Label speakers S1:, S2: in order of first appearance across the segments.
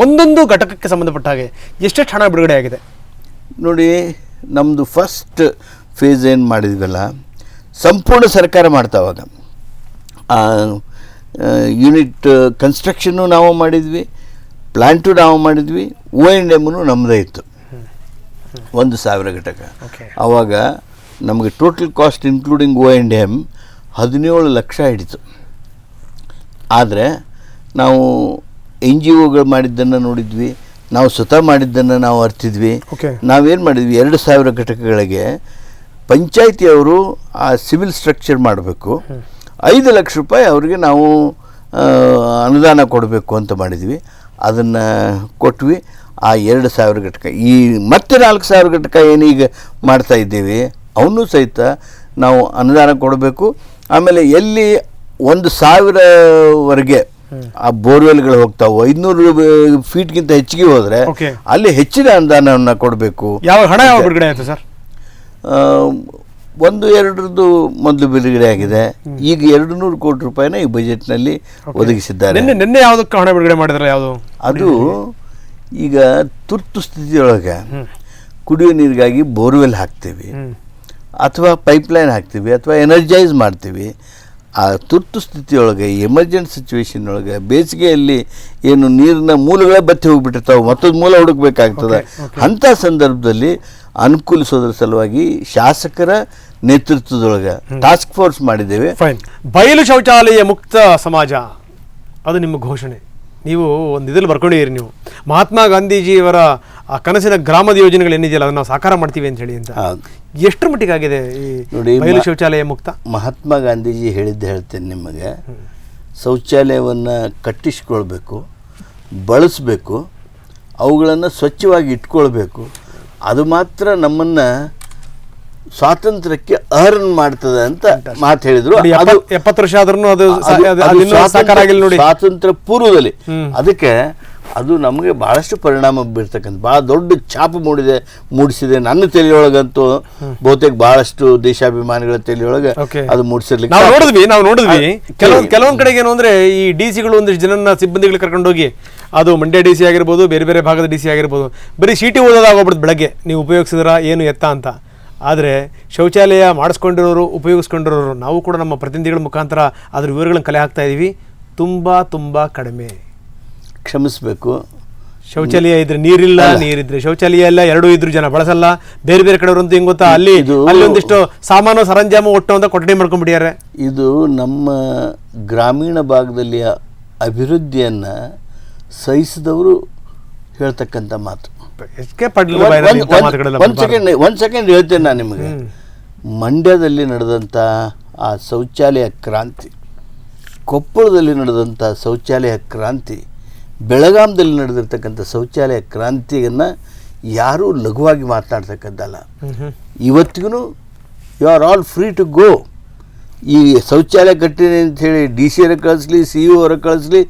S1: ಒಂದೊಂದು ಘಟಕಕ್ಕೆ ಸಂಬಂಧಪಟ್ಟ ಹಾಗೆ ಎಷ್ಟೆಷ್ಟು ಹಣ ಬಿಡುಗಡೆ ಆಗಿದೆ?
S2: ನೋಡಿ ನಮ್ಮದು ಫಸ್ಟ್ ಫೇಸ್ ಏನು ಮಾಡಿದ್ವಲ್ಲ ಸಂಪೂರ್ಣ ಸರ್ಕಾರ ಮಾಡ್ತಾವಾಗ ಯೂನಿಟ್ ಕನ್ಸ್ಟ್ರಕ್ಷನ್ನು ನಾವು ಮಾಡಿದ್ವಿ ಪ್ಲ್ಯಾಂಟು ನಾವು ಮಾಡಿದ್ವಿ ಓ ಎನ್ ಎಮ್ಮು ನಮ್ಮದೇ ಇತ್ತು. ಒಂದು ಸಾವಿರ ಘಟಕ. ಆವಾಗ ನಮಗೆ total cost including O N M ಹದಿನೇಳು ಲಕ್ಷ ಹಿಡಿತು. ಆದರೆ ನಾವು ಎನ್ ಜಿ ಒಗಳು ಮಾಡಿದ್ದನ್ನು ನೋಡಿದ್ವಿ ನಾವು ಸ್ವತಃ ಮಾಡಿದ್ದನ್ನು ನಾವು ಅರ್ತಿದ್ವಿ. ನಾವೇನು ಮಾಡಿದ್ವಿ ಎರಡು ಸಾವಿರ ಘಟಕಗಳಿಗೆ ಪಂಚಾಯಿತಿಯವರು ಆ ಸಿವಿಲ್ ಸ್ಟ್ರಕ್ಚರ್ ಮಾಡಬೇಕು. ಐದು ಲಕ್ಷ ರೂಪಾಯಿ ಅವರಿಗೆ ನಾವು ಅನುದಾನ ಕೊಡಬೇಕು ಅಂತ ಮಾಡಿದ್ವಿ. ಅದನ್ನು ಕೊಟ್ವಿ. ಆ ಎರಡು ಸಾವಿರ ಘಟಕ ಈ ಮತ್ತೆ ನಾಲ್ಕು ಸಾವಿರ ಘಟಕ ಏನೀಗ ಮಾಡ್ತಾ ಇದ್ದೀವಿ ಅವನ್ನೂ ಸಹಿತ ನಾವು ಅನುದಾನ ಕೊಡಬೇಕು. ಆಮೇಲೆ ಎಲ್ಲಿ ಒಂದು ಸಾವಿರವರೆಗೆ ಆ ಬೋರ್ವೆಲ್ಗಳು ಹೋಗ್ತಾವೆ. ಫೀಟ್ ಫೀಟ್ಗಿಂತ ಹೆಚ್ಚಿಗೆ ಹೋದ್ರೆ ಅಲ್ಲಿ ಹೆಚ್ಚಿನ ಅನುದಾನವನ್ನು ಕೊಡಬೇಕು.
S1: ಯಾವ ಹಣ ಯಾವ ಬಿಡುಗಡೆ ಆಯಿತು ಸರ್?
S2: ಒಂದು ಎರಡರದ್ದು ಮೊದಲು ಬಿಡುಗಡೆ ಆಗಿದೆ. ಈಗ ಎರಡು ನೂರು ಕೋಟಿ ರೂಪಾಯಿನ ಈ ಬಜೆಟ್ನಲ್ಲಿ ಒದಗಿಸಿದ್ದಾರೆ.
S1: ನಿನ್ನೆ ನಿನ್ನೆ ಯಾವುದಕ್ಕೆ ಹಣ ಬಿಡುಗಡೆ ಮಾಡಿದ್ರೆ ಯಾವುದು?
S2: ಅದು ಈಗ ತುರ್ತು ಸ್ಥಿತಿಯೊಳಗೆ ಕುಡಿಯೋ ನೀರಿಗಾಗಿ ಬೋರ್ವೆಲ್ ಹಾಕ್ತೀವಿ. ಅಥವಾ ಪೈಪ್ಲೈನ್ ಹಾಕ್ತೀವಿ ಅಥವಾ ಎನರ್ಜೈಸ್ ಮಾಡ್ತೀವಿ. ಆ ತುರ್ತು ಸ್ಥಿತಿಯೊಳಗೆ ಎಮರ್ಜೆನ್ಸಿ ಸಿಚುವೇಶನ್ ಒಳಗೆ ಬೇಸಿಗೆಯಲ್ಲಿ ಏನು ನೀರಿನ ಮೂಲಗಳೇ ಬತ್ತಿ ಹೋಗಿಬಿಟ್ಟಿರ್ತಾವೆ ಮತ್ತೊಂದು ಮೂಲ ಹುಡುಕ್ಬೇಕಾಗ್ತದೆ. ಅಂಥ ಸಂದರ್ಭದಲ್ಲಿ ಅನುಕೂಲಿಸೋದ್ರ ಸಲುವಾಗಿ ಶಾಸಕರ ನೇತೃತ್ವದೊಳಗೆ ಟಾಸ್ಕ್ ಫೋರ್ಸ್ ಮಾಡಿದ್ದೇವೆ.
S1: ಫೈನ್ ಬಯಲು ಶೌಚಾಲಯ ಮುಕ್ತ ಸಮಾಜ ಅದು ನಿಮ್ಮ ಘೋಷಣೆ. ನೀವು ಒಂದು ಇದ್ರಲ್ಲಿ ಬರ್ಕೊಂಡಿದ್ದೀರಿ ನೀವು. ಮಹಾತ್ಮ ಗಾಂಧೀಜಿಯವರ ಆ ಕನಸಿನ ಗ್ರಾಮದ ಯೋಜನೆಗಳು ಏನಿದೆಯಲ್ಲ ಅದನ್ನ ನಾವು ಸಾಕಾರ ಮಾಡ್ತೀವಿ ಅಂತ ಹೇಳಿ ಅಂತ.
S2: ಎಷ್ಟು
S1: ಎಷ್ಟರ ಮಟ್ಟಿಗೆ ಆಗಿದೆ ಈ
S2: ನೋಡಿ,
S1: ಬಯಲು ಶೌಚಾಲಯ ಮುಕ್ತ?
S2: ಮಹಾತ್ಮ ಗಾಂಧೀಜಿ ಹೇಳಿದ್ದು ಹೇಳ್ತೇನೆ ನಿಮಗೆ. ಶೌಚಾಲಯವನ್ನು ಕಟ್ಟಿಸ್ಕೊಳ್ಬೇಕು ಬಳಸಬೇಕು ಅವುಗಳನ್ನು ಸ್ವಚ್ಛವಾಗಿ ಇಟ್ಕೊಳ್ಬೇಕು. ಅದು ಮಾತ್ರ ನಮ್ಮನ್ನು ಸ್ವಾತಂತ್ರ್ಯಕ್ಕೆ ಅರ್ನ್ ಮಾಡ್ತದೆ ಅಂತ ಮಾತು ಹೇಳಿದ್ರು.
S1: ಎಪ್ಪತ್ತು ವರ್ಷ ಆದ್ರೂ ಅದು
S2: ಸ್ವಾತಂತ್ರ್ಯ ಪೂರ್ವದಲ್ಲಿ. ಅದಕ್ಕೆ ಅದು ನಮಗೆ ಭಾಳಷ್ಟು ಪರಿಣಾಮ ಬೀರ್ತಕ್ಕಂಥ ಭಾಳ ದೊಡ್ಡ ಛಾಪು ಮೂಡಿದೆ ಮೂಡಿಸಿದೆ. ನನ್ನ ತೆಲಿಯೊಳಗಂತೂ ಬಹುತೇಕ ಬಹಳಷ್ಟು ದೇಶಾಭಿಮಾನಿಗಳ ತಲೆಯೊಳಗೆ. ಅದು ಮೂಡಿಸಿರ್ಲಿಕ್ಕೆ
S1: ನಾವು ನೋಡಿದ್ವಿ ನಾವು ನೋಡಿದ್ವಿ. ಕೆಲವೊಂದು ಕೆಲವೊಂದು ಕಡೆಗೆ ಏನು ಅಂದ್ರೆ ಈ ಡಿ ಸಿಗಳು ಒಂದಿಷ್ಟು ಜನನ ಸಿಬ್ಬಂದಿಗಳು ಕರ್ಕೊಂಡೋಗಿ ಅದು ಮಂಡ್ಯ ಡಿ ಸಿ ಆಗಿರ್ಬೋದು ಬೇರೆ ಬೇರೆ ಭಾಗದ ಡಿ ಸಿ ಆಗಿರ್ಬೋದು ಬರೀ ಸೀಟಿ ಓದೋದಾಗೋಗ್ಬಿಡುತ್ತೆ ಬೆಳಗ್ಗೆ. ನೀವು ಉಪಯೋಗಿಸಿದ್ರ ಏನು ಎತ್ತ ಅಂತ. ಆದರೆ ಶೌಚಾಲಯ ಮಾಡಿಸ್ಕೊಂಡಿರೋರು ಉಪಯೋಗಿಸ್ಕೊಂಡಿರೋರು ನಾವು ಕೂಡ ನಮ್ಮ ಪ್ರತಿನಿಧಿಗಳ ಮುಖಾಂತರ ಅದ್ರ ವಿವರಗಳನ್ನು ಕಲೆ ಹಾಕ್ತಾ ಇದ್ದೀವಿ ತುಂಬ ತುಂಬ ಕಡಿಮೆ.
S2: ಕ್ಷಮಿಸಬೇಕು.
S1: ಶೌಚಾಲಯ ಇದ್ರೆ ನೀರಿಲ್ಲ ನೀರಿದ್ರೆ ಶೌಚಾಲಯ ಇಲ್ಲ ಎರಡೂ ಇದ್ರು ಜನ ಬಳಸಲ್ಲ. ಬೇರೆ ಬೇರೆ ಕಡೆಯವರಂತೂ ಹೆಂಗ್ ಗೊತ್ತಾ? ಅಲ್ಲಿ
S2: ಇದು-
S1: ಅಲ್ಲಿ ಒಂದಿಷ್ಟು ಸಾಮಾನು ಸರಂಜಾಮು ಒಟ್ಟು ಅಂತ ಕೊಠಡಿ ಮಾಡ್ಕೊಂಡ್ಬಿಟ್ಟಿದ್ದಾರೆ.
S2: ಇದು ನಮ್ಮ ಗ್ರಾಮೀಣ ಭಾಗದಲ್ಲಿ ಅಭಿವೃದ್ಧಿಯನ್ನ ಸಹಿಸಿದವರು ಹೇಳ್ತಕ್ಕಂಥ ಮಾತು. ಒಂದು ಸೆಕೆಂಡ್ ಒಂದು ಸೆಕೆಂಡ್ ಹೇಳ್ತೇನೆ ನಾನು ನಿಮಗೆ. ಮಂಡ್ಯದಲ್ಲಿ ನಡೆದಂಥ ಆ ಶೌಚಾಲಯ ಕ್ರಾಂತಿ ಕೊಪ್ಪಳದಲ್ಲಿ ನಡೆದಂಥ ಶೌಚಾಲಯ ಕ್ರಾಂತಿ ಬೆಳಗಾಂದಲ್ಲಿ ನಡೆದಿರ್ತಕ್ಕಂಥ ಶೌಚಾಲಯ ಕ್ರಾಂತಿಯನ್ನು ಯಾರೂ ಲಘುವಾಗಿ ಮಾತನಾಡ್ತಕ್ಕಂಥಲ್ಲ ಇವತ್ತಿಗೂ you are all free to go. ಈ ಶೌಚಾಲಯ ಕಟ್ಟಿದೆ ಅಂತ ಹೇಳಿ ಡಿ ಸಿ ಅವರ ಕಳಿಸ್ಲಿ ಸಿ ಇ ಅವರ ಕಳಿಸ್ಲಿ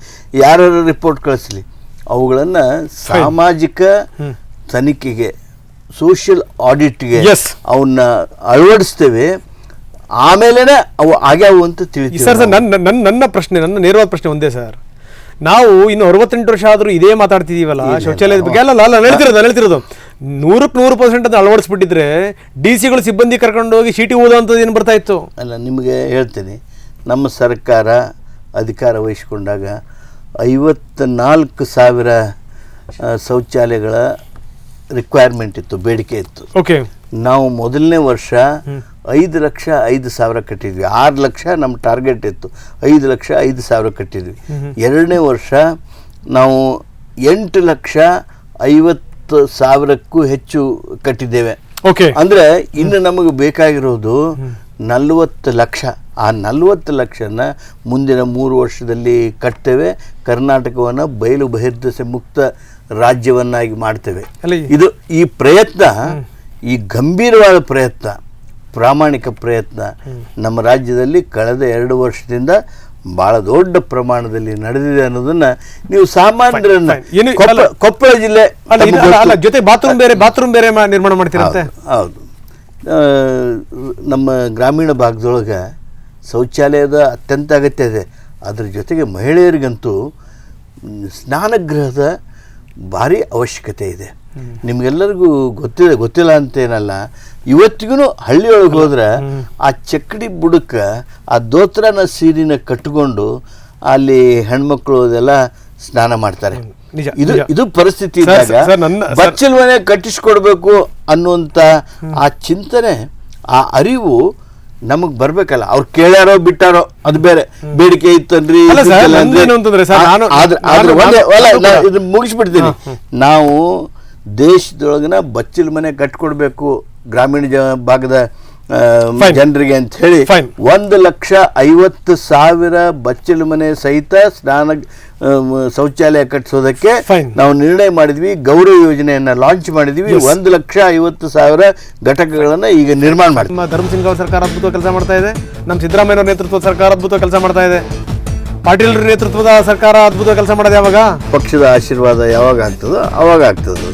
S2: ಯಾರ ರಿಪೋರ್ಟ್ ಕಳಿಸ್ಲಿ ಅವುಗಳನ್ನು ಸಾಮಾಜಿಕ ತನಿಖೆಗೆ ಸೋಷಿಯಲ್ ಆಡಿಟ್ಗೆ. ಅವನ್ನ ಅಳವಡಿಸ್ತೇವೆ. ಆಮೇಲೆ ಅವು ಆಗ್ಯಾವು ಅಂತ
S1: ತಿಳಿಸಿ
S2: ತಿಳಿತೀವಿ
S1: ಸರ್ ನನ್ನ ನನ್ನ ನನ್ನ ಪ್ರಶ್ನೆ ನನ್ನ ನೇರವಾದ ಪ್ರಶ್ನೆ ಒಂದೇ ಸರ್. ನಾವು ಇನ್ನು ಅರವತ್ತೆಂಟು ವರ್ಷ ಆದರೂ ಇದೇ ಮಾತಾಡ್ತಿದೀವಲ್ಲ ಶೌಚಾಲಯದ ಬಗ್ಗೆ? ಅಲ್ಲ ಅಲ್ಲ ಹೇಳ್ತಿರೋದು ಹೇಳ್ತಿರೋದು. ನೂರಕ್ಕೆ ನೂರು ಪರ್ಸೆಂಟ್ ಅದನ್ನ ಅಳವಡಿಸ್ಬಿಟ್ಟಿದ್ರೆ ಡಿ ಸಿಗಳು ಸಿಬ್ಬಂದಿ ಕರ್ಕೊಂಡು ಹೋಗಿ ಶೀಟಿ ಓದೋವಂಥದ್ದು ಏನು ಬರ್ತಾ ಇತ್ತು?
S2: ಅಲ್ಲ ನಿಮಗೆ ಹೇಳ್ತೀನಿ. ನಮ್ಮ ಸರ್ಕಾರ ಅಧಿಕಾರ ವಹಿಸಿಕೊಂಡಾಗ ಐವತ್ತ ನಾಲ್ಕು ಸಾವಿರ ಶೌಚಾಲಯಗಳ ರಿಕ್ವೈರ್ಮೆಂಟ್ ಇತ್ತು ಬೇಡಿಕೆ ಇತ್ತು.
S1: ಓಕೆ
S2: ನಾವು ಮೊದಲನೇ ವರ್ಷ ಐದು ಲಕ್ಷ ಐದು ಸಾವಿರ ಕಟ್ಟಿದ್ವಿ. ಆರು ಲಕ್ಷ ನಮ್ಮ ಟಾರ್ಗೆಟ್ ಇತ್ತು. ಐದು ಲಕ್ಷ ಐದು ಸಾವಿರ ಕಟ್ಟಿದ್ವಿ. ಎರಡನೇ ವರ್ಷ ನಾವು ಎಂಟು ಲಕ್ಷ ಐವತ್ತು ಸಾವಿರಕ್ಕೂ ಹೆಚ್ಚು ಕಟ್ಟಿದ್ದೇವೆ.
S1: ಓಕೆ
S2: ಅಂದ್ರೆ ಇನ್ನು ನಮಗೆ ಬೇಕಾಗಿರೋದು ನಲವತ್ತು ಲಕ್ಷ. ಆ ನಲವತ್ತು ಲಕ್ಷನ ಮುಂದಿನ ಮೂರು ವರ್ಷದಲ್ಲಿ ಕಟ್ತೇವೆ. ಕರ್ನಾಟಕವನ್ನು ಬಯಲು ಬಹಿರ್ದಸೆ ಮುಕ್ತ ರಾಜ್ಯವನ್ನಾಗಿ ಮಾಡ್ತೇವೆ. ಇದು ಈ ಪ್ರಯತ್ನ ಈ ಗಂಭೀರವಾದ ಪ್ರಯತ್ನ ಪ್ರಾಮಾಣಿಕ ಪ್ರಯತ್ನ ನಮ್ಮ ರಾಜ್ಯದಲ್ಲಿ ಕಳೆದ ಎರಡು ವರ್ಷದಿಂದ ಬಹಳ ದೊಡ್ಡ ಪ್ರಮಾಣದಲ್ಲಿ ನಡೆದಿದೆ ಅನ್ನೋದನ್ನ ನೀವು ಸಾಮಾನ್ಯರನ್ನ ಕೊಪ್ಪಳ ಜಿಲ್ಲೆ.
S1: ಜೊತೆ ಬಾತ್ರೂಮ್ ಬೇರೆ ಬಾತ್ರೂಮ್ ಬೇರೆ ನಿರ್ಮಾಣ ಮಾಡ್ತೀರಂತೆ?
S2: ಹೌದು, ನಮ್ಮ ಗ್ರಾಮೀಣ ಭಾಗದೊಳಗೆ ಶೌಚಾಲಯದ ಅತ್ಯಂತ ಅಗತ್ಯ ಇದೆ. ಅದ್ರ ಜೊತೆಗೆ ಮಹಿಳೆಯರಿಗಂತೂ ಸ್ನಾನಗೃಹದ ಭಾರಿ ಅವಶ್ಯಕತೆ ಇದೆ. ನಿಮ್ಗೆಲ್ಲರಿಗೂ ಗೊತ್ತಿದೆ ಗೊತ್ತಿಲ್ಲ ಅಂತೇನಲ್ಲ ಇವತ್ತಿಗೂ ಹಳ್ಳಿಯೊಳಗೆ ಹೋದ್ರೆ ಆ ಚಕ್ಕಡಿ ಬುಡಕ್ಕೆ ಆ ದೋತ್ರನ ಸೀರಿನ ಕಟ್ಟಿಕೊಂಡು ಅಲ್ಲಿ ಹೆಣ್ಮಕ್ಳು ಅದೆಲ್ಲ ಸ್ನಾನ ಮಾಡ್ತಾರೆ. ಇದು ಇದು ಪರಿಸ್ಥಿತಿ ಇದ್ದಾಗ ಬಚ್ಚಲ್ ಮನೆ ಕಟ್ಟಿಸ್ಕೊಡ್ಬೇಕು ಅನ್ನುವಂಥ ಆ ಚಿಂತನೆ ಆ ಅರಿವು ನಮಗ್ ಬರ್ಬೇಕಲ್ಲ. ಅವ್ರು ಕೇಳ್ಯಾರೋ ಬಿಟ್ಟಾರೋ ಅದು ಬೇರೆ. ಬೇಡಿಕೆ ಇತ್ತನ್ರಿ ಮುಗಿಸ್ಬಿಡ್ತೀನಿ. ನಾವು ದೇಶದೊಳಗಿನ ಬಚ್ಚಲ ಮನೆ ಕಟ್ಕೊಡ್ಬೇಕು ಗ್ರಾಮೀಣ ಜ ಭಾಗದ ಜನರಿಗೆ ಅಂತ ಹೇಳಿ. ಒಂದು ಲಕ್ಷ ಐವತ್ತು ಸಾವಿರ ಬಚ್ಚಲ ಮನೆ ಸಹಿತ ಸ್ನಾನ ಶೌಚಾಲಯ ಕಟ್ಟಿಸೋದಕ್ಕೆ ನಾವು ನಿರ್ಣಯ ಮಾಡಿದ್ವಿ. ಗೌರವ ಯೋಜನೆಯನ್ನ ಲಾಂಚ್ ಮಾಡಿದ್ವಿ. ಒಂದು ಲಕ್ಷ ಐವತ್ತು ಸಾವಿರ ಘಟಕಗಳನ್ನ ಈಗ ನಿರ್ಮಾಣ ಮಾಡಿದ್ವಿ.
S1: ನಮ್ಮ ಧರ್ಮಸಿಂಗ್ ಅವ್ರ ಸರ್ಕಾರ ಅದ್ಭುತ ಕೆಲಸ ಮಾಡ್ತಾ ಇದೆ. ನಮ್ಮ ಸಿದ್ದರಾಮಯ್ಯ ನೇತೃತ್ವದ ಸರ್ಕಾರ ಅದ್ಭುತ ಕೆಲಸ ಮಾಡ್ತಾ ಇದೆ. ಪಾಟೀಲ್ ನೇತೃತ್ವದ ಸರ್ಕಾರ ಅದ್ಭುತ ಕೆಲಸ ಮಾಡೋದು ಯಾವಾಗ?
S2: ಪಕ್ಷದ ಆಶೀರ್ವಾದ ಯಾವಾಗ ಆಗ್ತದೋ ಅವಾಗ ಆಗ್ತದೆ.